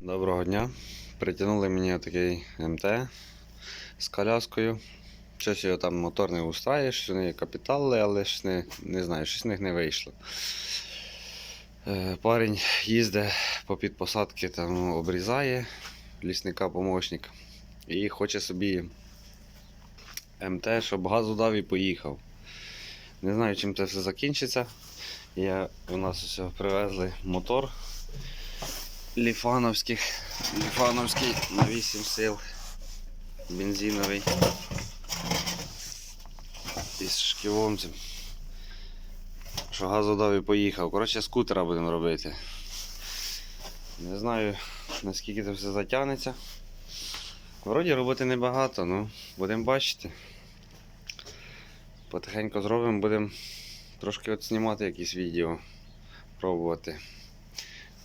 Доброго дня. Притягнули мені такий МТ з коляскою. Щось його там мотор не устає, щось вони капітали, але ж не, не знаю, щось з них не вийшло. Е, Парень їздить по підпосадки, там обрізає лісника помощник і хоче собі МТ, щоб газу дав і поїхав. Не знаю, чим це все закінчиться. Я, у нас ось привезли мотор ліфановських. Ліфановський на 8 сил. Бензиновий. Із шківом цим. Що газу дав поїхав. Коротше, скутера будемо робити. Не знаю наскільки це все затягнеться. Вроді роботи небагато, ну будемо бачити. Потихеньку зробимо, будемо трошки от знімати якісь відео, пробувати.